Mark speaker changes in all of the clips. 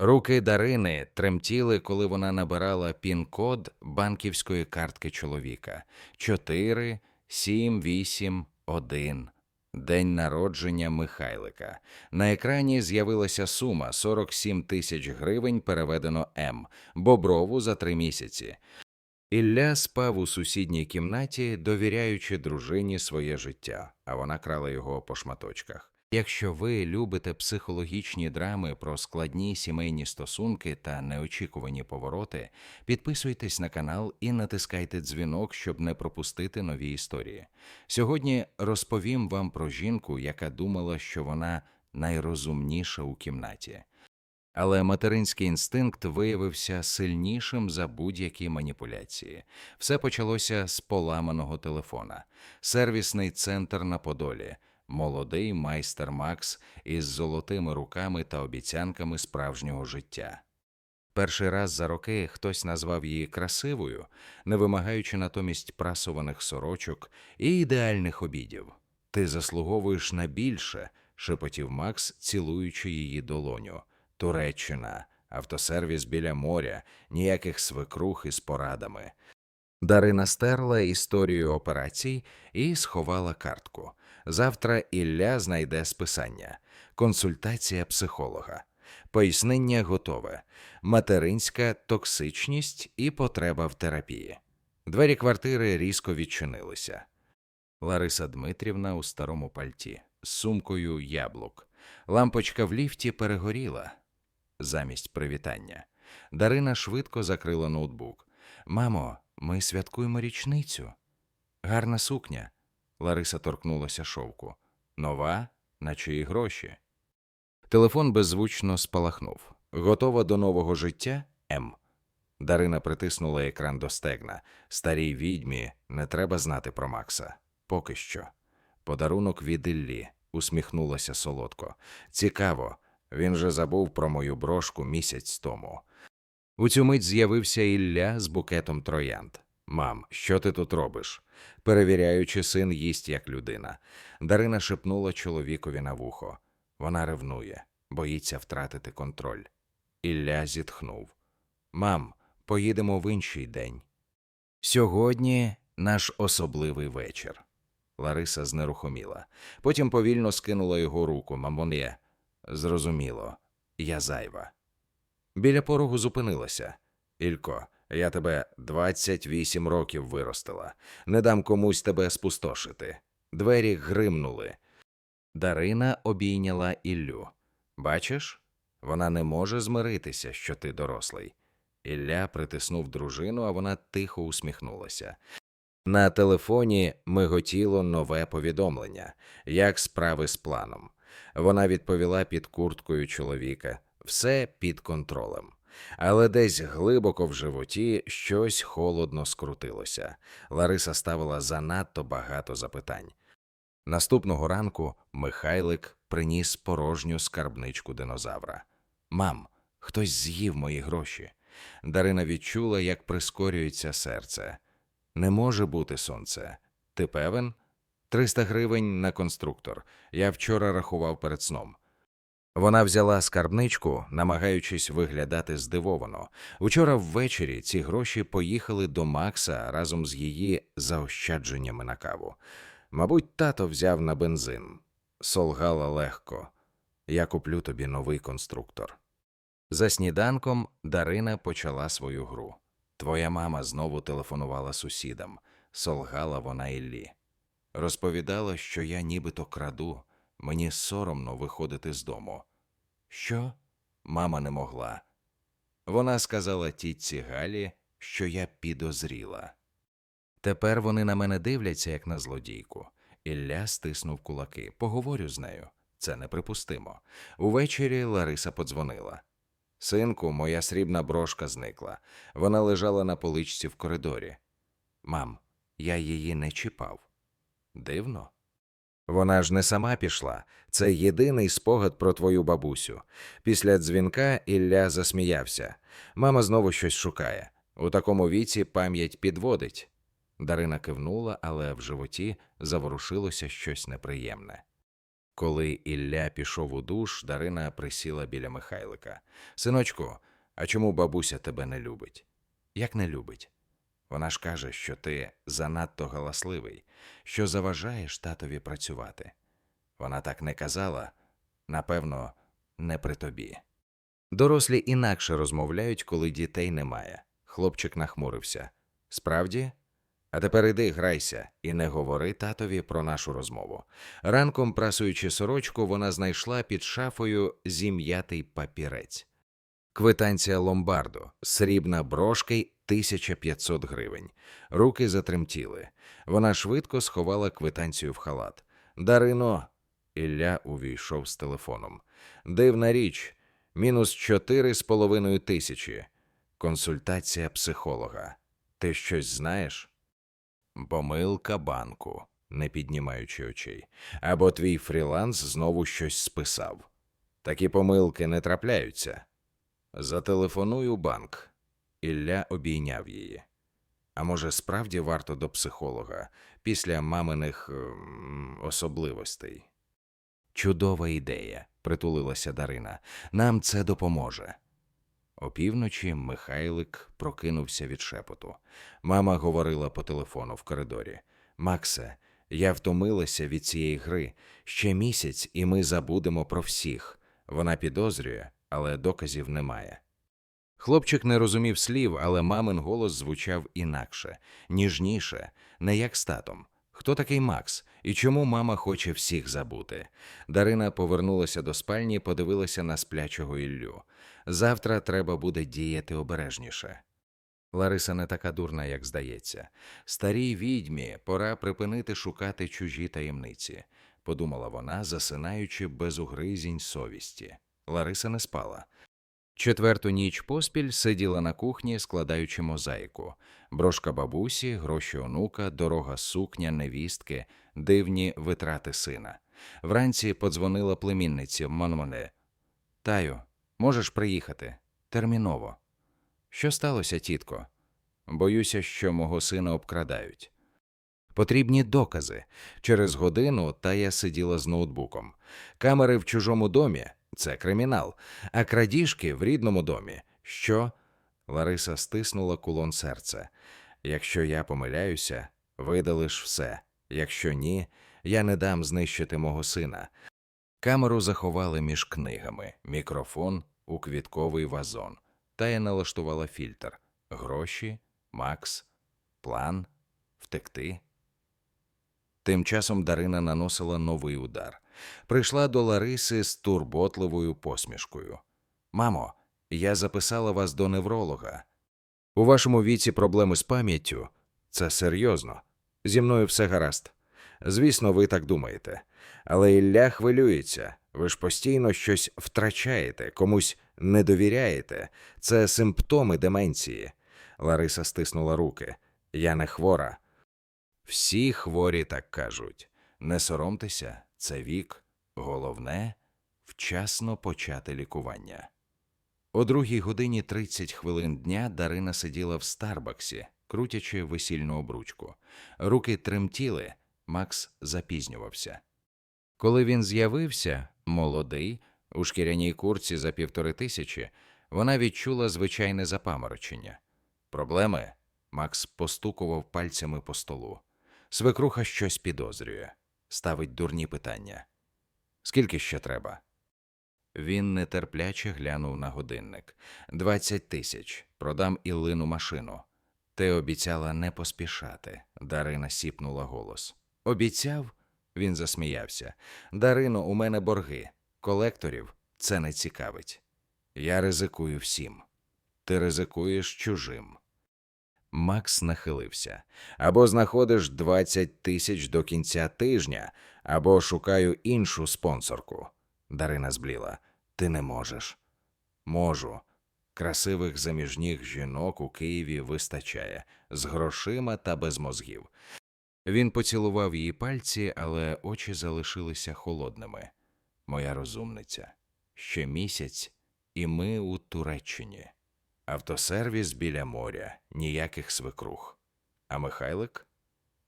Speaker 1: Руки Дарини тремтіли, коли вона набирала пін-код банківської картки чоловіка 4, 7, 8, 1. День народження Михайлика. На екрані з'явилася сума 47 тисяч гривень, переведено М. Боброву за три місяці. Ілля спав у сусідній кімнаті, довіряючи дружині своє життя, а вона крала його по шматочках. Якщо ви любите психологічні драми про складні сімейні стосунки та неочікувані повороти, підписуйтесь на канал і натискайте дзвінок, щоб не пропустити нові історії. Сьогодні розповім вам про жінку, яка думала, що вона найрозумніша у кімнаті. Але материнський інстинкт виявився сильнішим за будь-які маніпуляції. Все почалося з поламаного телефона. Сервісний центр на Подолі. Молодий майстер Макс із золотими руками та обіцянками справжнього життя. Перший раз за роки хтось назвав її красивою, не вимагаючи натомість прасованих сорочок і ідеальних обідів. Ти заслуговуєш на більше, шепотів Макс, цілуючи її долоню. Туреччина, автосервіс біля моря, ніяких свекрух із порадами. Дарина стерла історію операцій і сховала картку. Завтра Ілля знайде списання, консультація психолога, пояснення готове, материнська токсичність і потреба в терапії. Двері квартири різко відчинилися. Лариса Дмитрівна у старому пальті з сумкою яблук. Лампочка в ліфті перегоріла. Замість привітання. Дарина швидко закрила ноутбук. Мамо, ми святкуємо річницю. Гарна сукня. Лариса торкнулася шовку. Нова, на чиї гроші. Телефон беззвучно спалахнув. Готова до нового життя? М. Дарина притиснула екран до стегна. Старій відьмі не треба знати про Макса. Поки що. Подарунок від Іллі. усміхнулася солодко. Цікаво, він же забув про мою брошку місяць тому. У цю мить з'явився Ілля з букетом троянд. Мам, що ти тут робиш? Перевіряючи, син їсть як людина. Дарина шепнула чоловікові на вухо. Вона ревнує, боїться втратити контроль. Ілля зітхнув. Мам, поїдемо в інший день. Сьогодні наш особливий вечір. Лариса знерухоміла. Потім повільно скинула його руку. Мамон'є. Зрозуміло, я зайва. Біля порогу зупинилася. Ілько, я тебе 28 років виростила. Не дам комусь тебе спустошити. Двері гримнули. Дарина обійняла Іллю. Бачиш, вона не може змиритися, що ти дорослий. Ілля притиснув дружину, а вона тихо усміхнулася. На телефоні миготіло нове повідомлення, як справи з планом. Вона відповіла під курткою чоловіка, все під контролем. Але десь глибоко в животі щось холодно скрутилося. Лариса ставила занадто багато запитань. Наступного ранку Михайлик приніс порожню скарбничку динозавра. Мам, хтось з'їв мої гроші. Дарина відчула, як прискорюється серце. Не може бути сонце. Ти певен? 300 гривень на конструктор. Я вчора рахував перед сном. Вона взяла скарбничку, намагаючись виглядати здивовано. Вчора ввечері ці гроші поїхали до Макса разом з її заощадженнями на каву. Мабуть, тато взяв на бензин. Солгала легко. Я куплю тобі новий конструктор. За сніданком Дарина почала свою гру. Твоя мама знову телефонувала сусідам. Солгала вона Іллі. Розповідала, що я нібито краду, мені соромно виходити з дому. Що? Мама не могла. Вона сказала тітці Галі, що я підозріла. Тепер вони на мене дивляться, як на злодійку. Ілля стиснув кулаки. Поговорю з нею. Це неприпустимо. Увечері Лариса подзвонила. Синку, моя срібна брошка зникла. Вона лежала на поличці в коридорі. Мам, я її не чіпав. Дивно. Вона ж не сама пішла. Це єдиний спогад про твою бабусю. Після дзвінка Ілля засміявся. Мама знову щось шукає. У такому віці пам'ять підводить. Дарина кивнула, але в животі заворушилося щось неприємне. Коли Ілля пішов у душ, Дарина присіла біля Михайлика. Синочку, а чому бабуся тебе не любить? Як не любить? Вона ж каже, що ти занадто галасливий, що заважаєш татові працювати. Вона так не казала, напевно, не при тобі. Дорослі інакше розмовляють, коли дітей немає. Хлопчик нахмурився. Справді? А тепер іди грайся і не говори татові про нашу розмову. Ранком, прасуючи сорочку, вона знайшла під шафою зім'ятий папірець. Квитанція ломбарду, срібна брошка й 1500 гривень. Руки затремтіли. Вона швидко сховала квитанцію в халат. Дарино. Ілля увійшов з телефоном. Дивна річ. Мінус чотири з половиною тисячі. Консультація психолога. Ти щось знаєш? Помилка банку, не піднімаючи очей. Або твій фріланс знову щось списав. Такі помилки не трапляються. Зателефоную банк. Ілля обійняв її. А може, справді варто до психолога після маминих ем, особливостей? Чудова ідея, притулилася Дарина. Нам це допоможе. Опівночі Михайлик прокинувся від шепоту. Мама говорила по телефону в коридорі. Максе, я втомилася від цієї гри. Ще місяць, і ми забудемо про всіх. Вона підозрює, але доказів немає. Хлопчик не розумів слів, але мамин голос звучав інакше, ніжніше, не як з татом. Хто такий Макс і чому мама хоче всіх забути? Дарина повернулася до спальні, і подивилася на сплячого Іллю. Завтра треба буде діяти обережніше. Лариса не така дурна, як здається. Старій відьмі пора припинити шукати чужі таємниці, подумала вона, засинаючи без угризінь совісті. Лариса не спала. Четверту ніч поспіль сиділа на кухні, складаючи мозаїку. Брошка бабусі, гроші онука, дорога сукня, невістки, дивні витрати сина. Вранці подзвонила племінниці Монмоне. Таю, можеш приїхати? Терміново. Що сталося, тітко? Боюся, що мого сина обкрадають. Потрібні докази. Через годину Тая сиділа з ноутбуком. Камери в чужому домі це кримінал, а крадіжки в рідному домі. Що? Лариса стиснула кулон серця. Якщо я помиляюся, видалиш все. Якщо ні, я не дам знищити мого сина. Камеру заховали між книгами, мікрофон у квітковий вазон. Тая налаштувала фільтр. Гроші, Макс, план, втекти. Тим часом Дарина наносила новий удар. Прийшла до Лариси з турботливою посмішкою. Мамо, я записала вас до невролога. У вашому віці проблеми з пам'яттю це серйозно. Зі мною все гаразд. Звісно, ви так думаєте. Але Ілля хвилюється. Ви ж постійно щось втрачаєте, комусь не довіряєте. Це симптоми деменції. Лариса стиснула руки. Я не хвора. Всі хворі так кажуть. Не соромтеся, це вік. Головне вчасно почати лікування. О другій годині 30 хвилин дня Дарина сиділа в Старбаксі, крутячи весільну обручку. Руки тремтіли, Макс запізнювався. Коли він з'явився, молодий, у шкіряній курці за півтори тисячі, вона відчула звичайне запаморочення. Проблеми? Макс постукував пальцями по столу. Свекруха щось підозрює, ставить дурні питання. Скільки ще треба? Він нетерпляче глянув на годинник. Двадцять тисяч. Продам Іллину машину. Ти обіцяла не поспішати. Дарина сіпнула голос. Обіцяв? Він засміявся. Дарино, у мене борги. Колекторів це не цікавить. Я ризикую всім. Ти ризикуєш чужим. Макс нахилився. Або знаходиш 20 тисяч до кінця тижня, або шукаю іншу спонсорку. Дарина збліла. Ти не можеш. Можу. Красивих заміжніх жінок у Києві вистачає з грошима та без мозгів. Він поцілував її пальці, але очі залишилися холодними. Моя розумниця. Ще місяць, і ми у Туреччині. Автосервіс біля моря, ніяких свекрух. А Михайлик?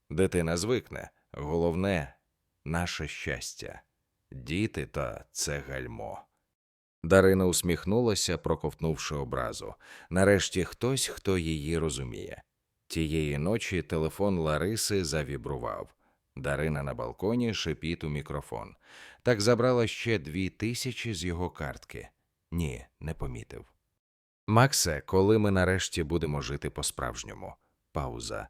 Speaker 1: Дитина звикне. Головне наше щастя. Діти та це гальмо. Дарина усміхнулася, проковтнувши образу. Нарешті хтось, хто її розуміє. Тієї ночі телефон Лариси завібрував. Дарина на балконі шипіт у мікрофон. Так забрала ще дві тисячі з його картки. Ні, не помітив. Максе, коли ми нарешті будемо жити по-справжньому? Пауза.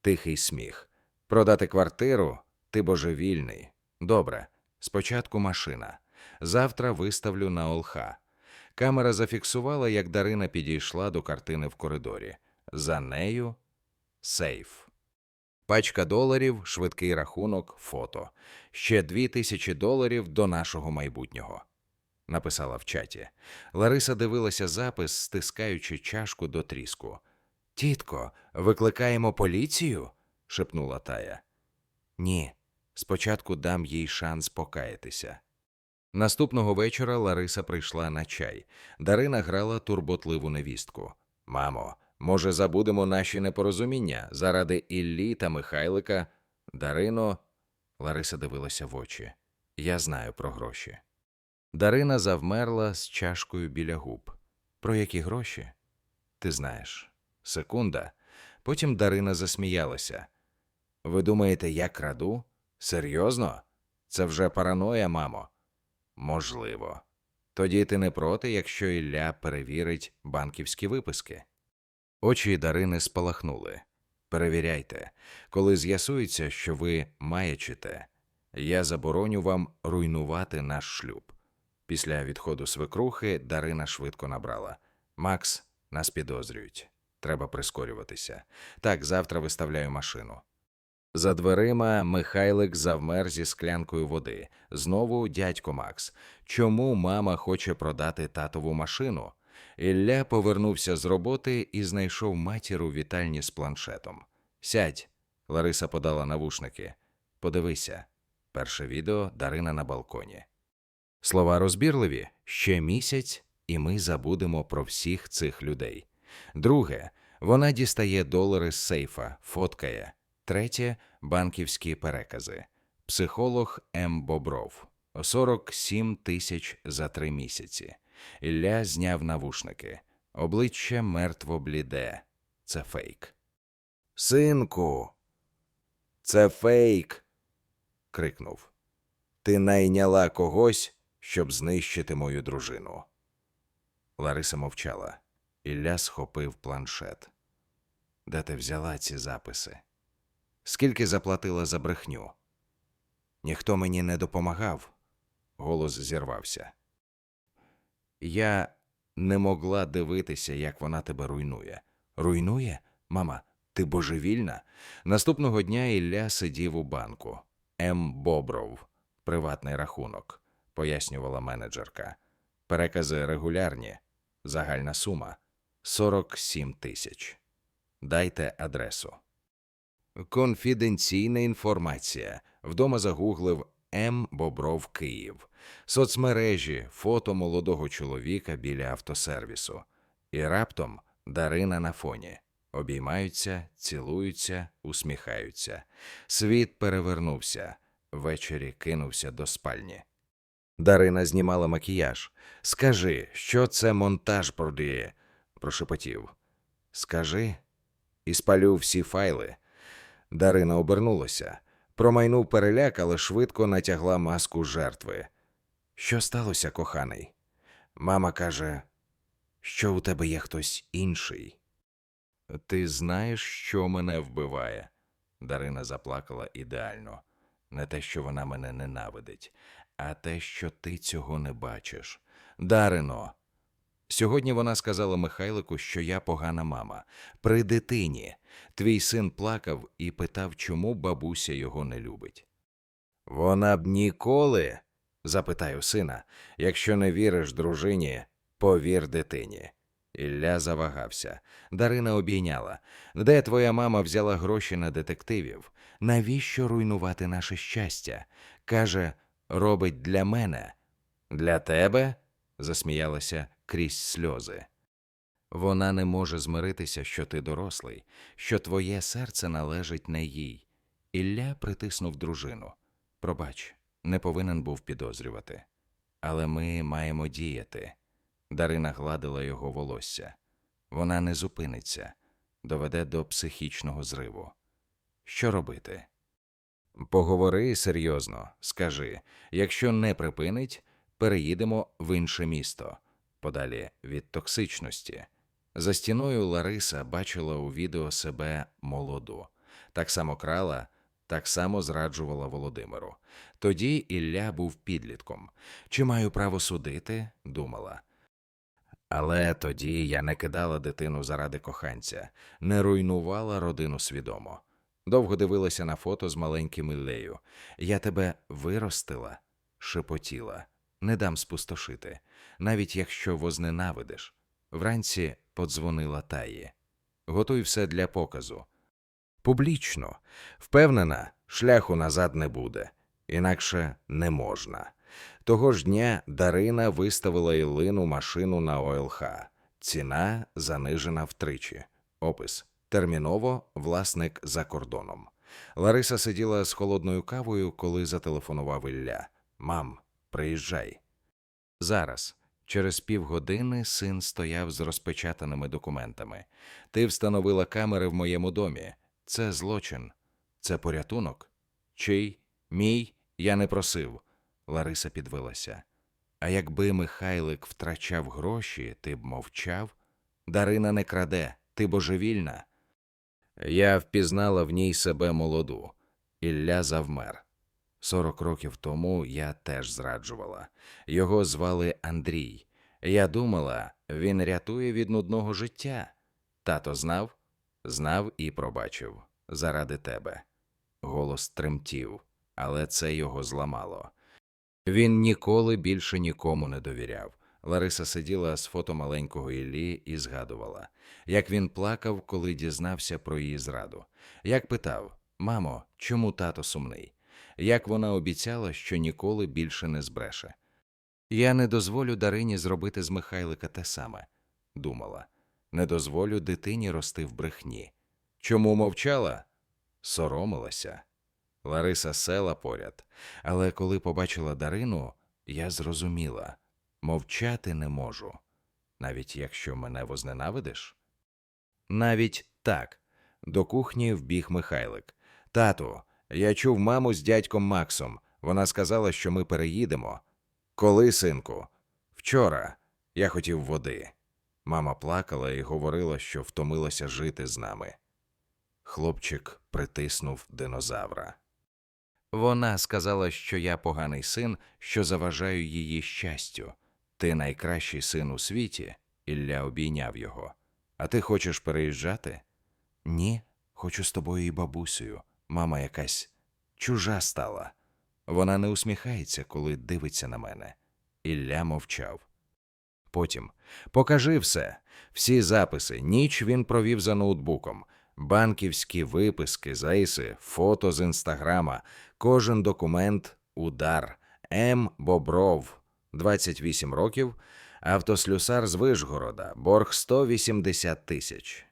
Speaker 1: Тихий сміх. Продати квартиру? Ти божевільний. Добре. Спочатку машина. Завтра виставлю на Олха. Камера зафіксувала, як Дарина підійшла до картини в коридорі. За нею сейф. Пачка доларів, швидкий рахунок, фото. Ще дві тисячі доларів до нашого майбутнього. Написала в чаті. Лариса дивилася запис, стискаючи чашку до тріску. Тітко, викликаємо поліцію? шепнула Тая. Ні. Спочатку дам їй шанс покаятися. Наступного вечора Лариса прийшла на чай. Дарина грала турботливу невістку. Мамо, може, забудемо наші непорозуміння заради Іллі та Михайлика? Дарино. Лариса дивилася в очі. Я знаю про гроші. Дарина завмерла з чашкою біля губ. Про які гроші? Ти знаєш. Секунда. Потім Дарина засміялася. Ви думаєте, я краду? Серйозно? Це вже параноя, мамо. Можливо. Тоді ти не проти, якщо Ілля перевірить банківські виписки. Очі Дарини спалахнули. Перевіряйте, коли з'ясується, що ви маячите, я забороню вам руйнувати наш шлюб. Після відходу свекрухи Дарина швидко набрала Макс, нас підозрюють. Треба прискорюватися. Так, завтра виставляю машину. За дверима Михайлик завмер зі склянкою води. Знову дядько Макс. Чому мама хоче продати татову машину? Ілля повернувся з роботи і знайшов матір у вітальні з планшетом. Сядь. Лариса подала навушники. Подивися. Перше відео Дарина на балконі. Слова розбірливі ще місяць, і ми забудемо про всіх цих людей. Друге, вона дістає долари з сейфа, фоткає. Третє банківські перекази. Психолог М. Бобров. 47 тисяч за три місяці. Ілля зняв навушники. Обличчя мертво бліде. Це фейк. Синку. Це фейк. крикнув. Ти найняла когось, щоб знищити мою дружину. Лариса мовчала. Ілля схопив планшет. Де ти взяла ці записи? Скільки заплатила за брехню? Ніхто мені не допомагав. Голос зірвався. Я не могла дивитися, як вона тебе руйнує. Руйнує? Мама, ти божевільна? Наступного дня Ілля сидів у банку. М. Бобров, приватний рахунок, пояснювала менеджерка. Перекази регулярні. Загальна сума 47 тисяч. Дайте адресу. Конфіденційна інформація. Вдома загуглив М. Бобров Київ. Соцмережі, фото молодого чоловіка біля автосервісу. І раптом Дарина на фоні. Обіймаються, цілуються, усміхаються. Світ перевернувся. Ввечері кинувся до спальні. Дарина знімала макіяж. Скажи, що це монтаж продає? прошепотів. Скажи, і спалю всі файли. Дарина обернулася. Промайнув переляк, але швидко натягла маску жертви. Що сталося, коханий? Мама каже, що у тебе є хтось інший. Ти знаєш, що мене вбиває? Дарина заплакала ідеально. Не те, що вона мене ненавидить, а те, що ти цього не бачиш. Дарино. Сьогодні вона сказала Михайлику, що я погана мама. При дитині. Твій син плакав і питав, чому бабуся його не любить. Вона б ніколи, запитаю сина, якщо не віриш дружині, повір дитині. Ілля завагався. Дарина обійняла. Де твоя мама взяла гроші на детективів? Навіщо руйнувати наше щастя? Каже, робить для мене. Для тебе? засміялася крізь сльози. Вона не може змиритися, що ти дорослий, що твоє серце належить не їй. Ілля притиснув дружину. Пробач, не повинен був підозрювати. Але ми маємо діяти. Дарина гладила його волосся. Вона не зупиниться, доведе до психічного зриву. Що робити? Поговори серйозно, скажи, якщо не припинить, переїдемо в інше місто, подалі від токсичності. За стіною Лариса бачила у відео себе молоду. Так само крала, так само зраджувала Володимиру. Тоді Ілля був підлітком. Чи маю право судити? думала. Але тоді я не кидала дитину заради коханця, не руйнувала родину свідомо. Довго дивилася на фото з маленьким Іллею. Я тебе виростила, шепотіла, не дам спустошити, навіть якщо возненавидиш. Вранці подзвонила Таї. Готуй все для показу. Публічно, впевнена, шляху назад не буде, інакше не можна. Того ж дня Дарина виставила Іллину машину на ОЛХ. Ціна занижена втричі. Опис терміново власник за кордоном. Лариса сиділа з холодною кавою, коли зателефонував Ілля. Мам, приїжджай. Зараз, через півгодини, син стояв з розпечатаними документами. Ти встановила камери в моєму домі. Це злочин, це порятунок. Чий? Мій? Я не просив. Лариса підвелася. А якби Михайлик втрачав гроші, ти б мовчав? Дарина не краде, ти божевільна. Я впізнала в ній себе молоду. Ілля завмер. Сорок років тому я теж зраджувала. Його звали Андрій. Я думала, він рятує від нудного життя. Тато знав? Знав і пробачив. Заради тебе. Голос тремтів, але це його зламало. Він ніколи більше нікому не довіряв. Лариса сиділа з фото маленького Іллі і згадувала, як він плакав, коли дізнався про її зраду. Як питав: Мамо, чому тато сумний? Як вона обіцяла, що ніколи більше не збреше. Я не дозволю Дарині зробити з Михайлика те саме, думала. Не дозволю дитині рости в брехні. Чому мовчала? Соромилася. Лариса села поряд, але коли побачила Дарину, я зрозуміла мовчати не можу, навіть якщо мене возненавидиш. Навіть так. До кухні вбіг Михайлик. Тату, я чув маму з дядьком Максом. Вона сказала, що ми переїдемо. Коли, синку? Вчора. Я хотів води. Мама плакала і говорила, що втомилася жити з нами. Хлопчик притиснув динозавра. Вона сказала, що я поганий син, що заважаю її щастю. Ти найкращий син у світі, Ілля обійняв його. А ти хочеш переїжджати? Ні, хочу з тобою і бабусею. Мама якась чужа стала. Вона не усміхається, коли дивиться на мене. Ілля мовчав. Потім покажи все, всі записи. Ніч він провів за ноутбуком, банківські виписки, зайси, фото з інстаграма, кожен документ, удар. М. Бобров, 28 років, автослюсар з Вишгорода, борг 180 тисяч.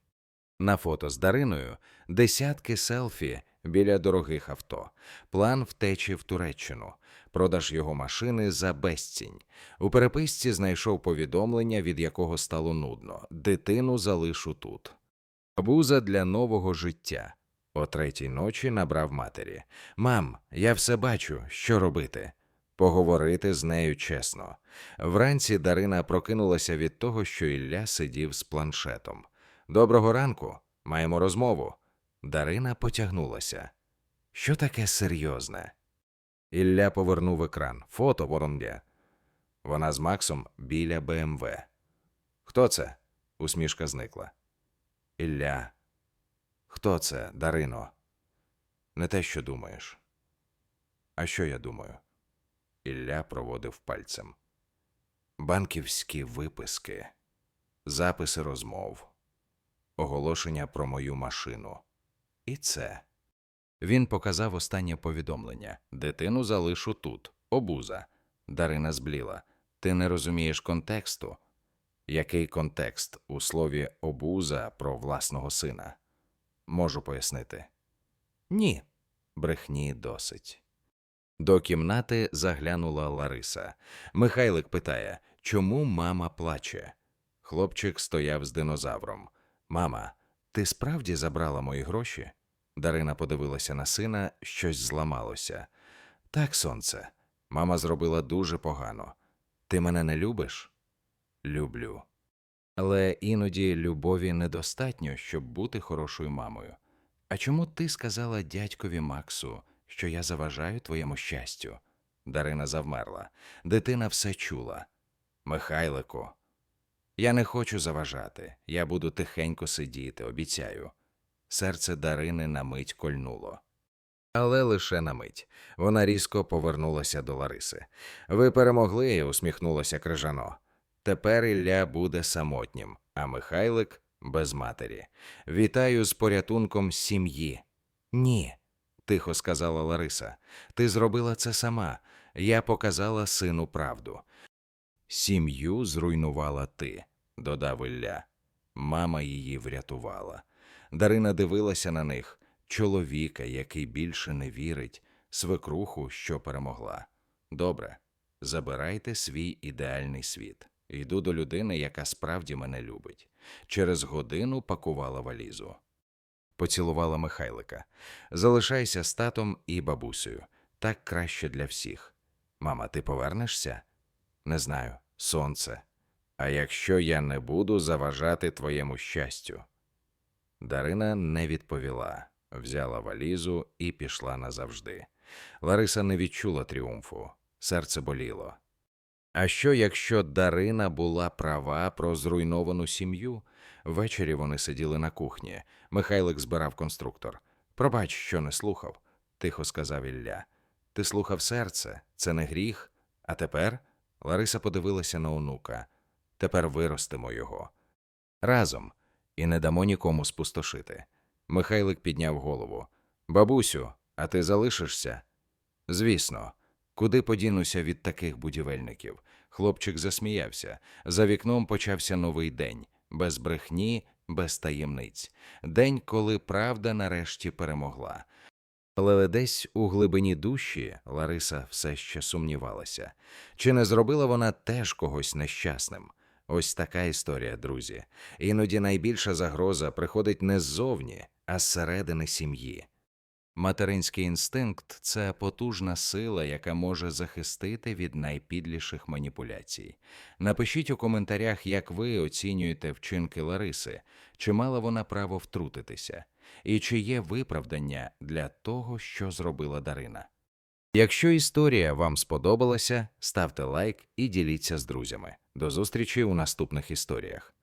Speaker 1: На фото з Дариною десятки селфі біля дорогих авто, план втечі в Туреччину, продаж його машини за безцінь. У переписці знайшов повідомлення, від якого стало нудно: дитину залишу тут. Буза для нового життя. О третій ночі набрав матері. Мам, я все бачу, що робити. Поговорити з нею чесно. Вранці Дарина прокинулася від того, що Ілля сидів з планшетом. Доброго ранку, маємо розмову. Дарина потягнулася. Що таке серйозне? Ілля повернув екран. Фото воронбя. Вона з Максом біля БМВ. Хто це? Усмішка зникла. Ілля. Хто це, Дарино? Не те, що думаєш. А що я думаю? Ілля проводив пальцем. Банківські виписки, записи розмов, оголошення про мою машину. І це. Він показав останнє повідомлення. Дитину залишу тут. Обуза. Дарина збліла. Ти не розумієш контексту. Який контекст у слові обуза про власного сина? Можу пояснити. Ні. Брехні досить. До кімнати заглянула Лариса. Михайлик питає, чому мама плаче? Хлопчик стояв з динозавром. Мама, ти справді забрала мої гроші? Дарина подивилася на сина, щось зламалося. Так, сонце, мама зробила дуже погано. Ти мене не любиш? Люблю. Але іноді любові недостатньо, щоб бути хорошою мамою. А чому ти сказала дядькові Максу, що я заважаю твоєму щастю? Дарина завмерла. Дитина все чула. Михайлику, я не хочу заважати. Я буду тихенько сидіти, обіцяю. Серце Дарини на мить кольнуло. Але лише на мить. Вона різко повернулася до Лариси. Ви перемогли, усміхнулося крижано. Тепер Ілля буде самотнім, а Михайлик без матері. Вітаю з порятунком сім'ї. Ні, тихо сказала Лариса. Ти зробила це сама. Я показала сину правду. Сім'ю зруйнувала ти, додав Ілля. Мама її врятувала. Дарина дивилася на них чоловіка, який більше не вірить, свекруху, що перемогла. Добре, забирайте свій ідеальний світ. Йду до людини, яка справді мене любить. Через годину пакувала валізу. Поцілувала Михайлика. Залишайся з татом і бабусею. Так краще для всіх. Мама, ти повернешся? Не знаю, сонце. А якщо я не буду заважати твоєму щастю? Дарина не відповіла, взяла валізу і пішла назавжди. Лариса не відчула тріумфу, серце боліло. А що, якщо Дарина була права про зруйновану сім'ю? Ввечері вони сиділи на кухні. Михайлик збирав конструктор. Пробач, що не слухав, тихо сказав Ілля. Ти слухав серце, це не гріх. А тепер Лариса подивилася на онука. Тепер виростимо його. Разом і не дамо нікому спустошити. Михайлик підняв голову. Бабусю, а ти залишишся? Звісно. Куди подінуся від таких будівельників? Хлопчик засміявся. За вікном почався новий день, без брехні, без таємниць. День, коли правда нарешті перемогла. Але десь у глибині душі Лариса все ще сумнівалася. Чи не зробила вона теж когось нещасним? Ось така історія, друзі. Іноді найбільша загроза приходить не ззовні, а зсередини сім'ї. Материнський інстинкт це потужна сила, яка може захистити від найпідліших маніпуляцій. Напишіть у коментарях, як ви оцінюєте вчинки Лариси, чи мала вона право втрутитися, і чи є виправдання для того, що зробила Дарина. Якщо історія вам сподобалася, ставте лайк і діліться з друзями. До зустрічі у наступних історіях.